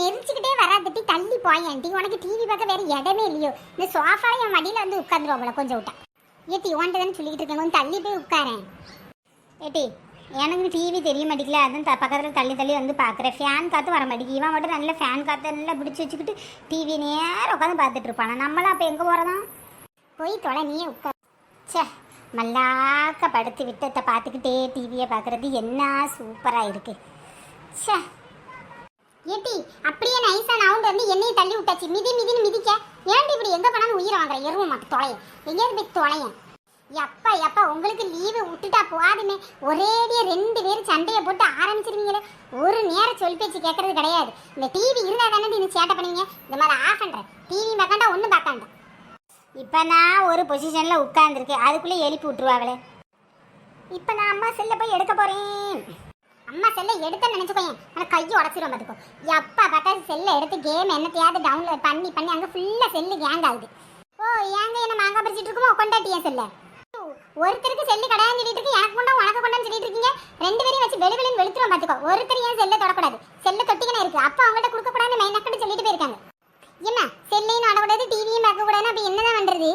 நெரிச்சுக்கிட்டே வராதுட்டி தள்ளி போயேன்டி உனக்கு டிவி பார்க்க வேற இடமே இல்லையோ. இந்த சோஃபா என் மடியில வந்து உட்காந்துருவோம் கொஞ்சம் விட்டா. ஏட்டி உன்ட்ட சொல்லிக்கிட்டு இருக்கேன். கொஞ்சம் தள்ளி போய் உட்காரேன் ஏட்டி எனக்கு டிவி தெரிய மாட்டேங்கல அதான் த பக்கத்தில் தள்ளி தள்ளி வந்து பார்க்குறேன் ஃபேன் காற்று வர மாட்டேங்குது. இவன் மட்டும் நல்ல ஃபேன் காற்று நல்லா பிடிச்சி வச்சுக்கிட்டு டிவி நேரம் உட்காந்து பார்த்துட்டு இருப்பானா? நம்மளாம் அப்போ எங்கே போகிறதான் போய் தொலை நீயே உட்கார். ச்சே மல்லாக்க படுத்து விட்டத்தை பார்த்துக்கிட்டே டிவியை பார்க்குறது என்ன சூப்பராக இருக்குது ச்சே. ஏட்டி அப்படியே நைஸா நவுண்டு வந்து என்னையும் தள்ளி விட்டாச்சு. மிதி மிதின்னு மிதிக்க. ஏன்டி இப்படி எங்க போனாலும் உயிரை வாங்குற? எருவ மாட்டு தொலைய. எங்கேயாவது போய் தொலைய. எப்பா எப்பா உங்களுக்கு லீவு விட்டுட்டா போதுமே. ஒரேடியே ரெண்டு பேரும் சண்டையை போட்டு ஆரம்பிச்சிருவீங்களே. ஒரு நேரம் சொல் பேச்சு கேட்கறது கிடையாது. இந்த டிவி இருந்தா தானே நீங்க சேட்டை பண்ணுவீங்க? இந்த மாதிரி ஆஃப் பண்ணுறேன் டிவி பார்க்காண்டா ஒன்றும் பார்க்காண்டா. இப்போ நான் ஒரு பொசிஷனில் உட்காந்துருக்கு அதுக்குள்ளே எழுப்பி விட்டுருவாங்களே. இப்போ நான் அம்மா செல்ல போய் எடுக்க போகிறேன் செல்லை எடுத்தேன்னு நினச்சிக்கோயேன். ஆனால் கையை உடச்சிரும் பார்த்துக்கோ எப்போ பார்த்தா செல்லை எடுத்து கேம் என்னத்தையாவது டவுன்லோட் பண்ணி பண்ணி அங்கே ஃபுல்லாக செல்லு கேங் ஆகுது. ஓ ஏங்க என்ன மாங்காய் பறிச்சிட்டு இருக்குமோ? கொண்டாட்டியா என் செல்ல? ஒருத்தருக்கு செல்லு கிடையாது சொல்லிட்டு இருக்கு. எனக்கு கொண்டா உனக்கு கொண்டான்னு சொல்லிட்டு இருக்கீங்க. ரெண்டு பேரையும் வச்சு வெளி வெளின்னு வெளுத்துருவோம் பார்த்துக்கோ ஒருத்தர் ஏன் செல்லை தொடக்கூடாது? செல்லை தொட்டிக்கணும் இருக்கு. அப்போ அவங்கள்ட்ட கொடுக்கக்கூடாதுன்னு மெயின் சொல்லிட்டு போயிருக்காங்க. என்ன செல்லையும் நடக்கூடாது டிவியும் பார்க்க அப்போ என்னதான் பண்ணுறது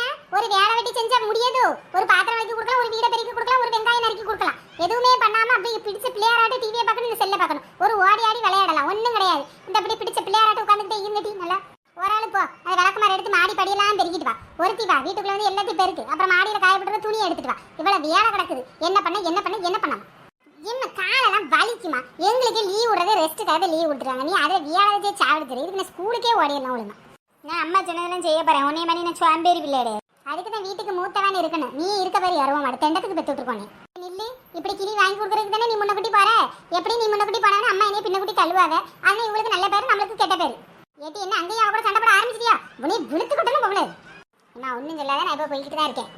ஏன்? ஒரு வேலை வெட்டி செஞ்சால் முடியாது? ஒரு பாத்திரம் வைக்க கொடுக்கலாம் ஒரு வீடை பெருக்கி கொடுக்கலாம் ஒரு வெங்காயம் நறுக்கி கொடுக்கலாம் எதுவுமே பண்ணாம அப்படியே பிடிச்ச பிள்ளையாராட்டு டிவியை பார்க்கணும் இந்த செல்லை பார்க்கணும் ஒரு ஓடி ஆடி விளையாடலாம். ஒன்றும் கிடையாது. இந்த இப்படி பிடிச்ச பிள்ளையாராட்டு உட்காந்துட்டு இருந்துட்டி நல்லா ஒரு ஆளு போ. அது விளக்குமாறு எடுத்து மாடி படியெல்லாம் பெருக்கிட்டு வா. ஒருத்தி வா. வீட்டுக்குள்ள வந்து எல்லாத்தையும் பெருக்கு. அப்புறம் மாடியில் காயப்பட்டுற துணியை எடுத்துட்டு வா. இவ்வளோ வேலை கிடக்குது. என்ன பண்ண என்ன பண்ண என்ன பண்ணலாம் இன்னும் காலெல்லாம் வலிக்குமா? எங்களுக்கு லீவ் விடுறது ரெஸ்ட்டுக்காக லீவ் விட்டுறாங்க நீ அதை வியாழத்தை சாவிடுத்துரு இதுக்கு நான் ஸ்கூலுக்கே ஓடிடணும் ஒழுங்கா நான் அம்மா சொன்னதெல்லாம் செய்ய போறேன். உன்னைய மாதிரி நான் சுவாம்பேரி பிள்ளையாடு. அதுக்கு தான் வீட்டுக்கு மூத்தவன் இருக்கணும். நீ இருக்க பேர் அருவம் மாடு தெண்டத்துக்கு பெற்று விட்டுருக்கோனே நில்லு. இப்படி கிளி வாங்கி கொடுக்குறதுக்கு தானே நீ முன்னக்குட்டி போற எப்படி நீ முன்னக்குட்டி போனாலும் அம்மா என்னைய பின்னக்குட்டி இவங்களுக்கு நல்ல பேர் நம்மளுக்கு கெட்ட பேர். ஏட்டி என்ன அங்கேயும் அவ கூட சண்டை போட ஆரம்பிச்சிட்டியா? உன்னை விழுத்து கொட்டணும் போகல நான் ஒன்றும் சொல்லாத நான் இப்போ போய்கிட்டு தான் இருக்கேன்.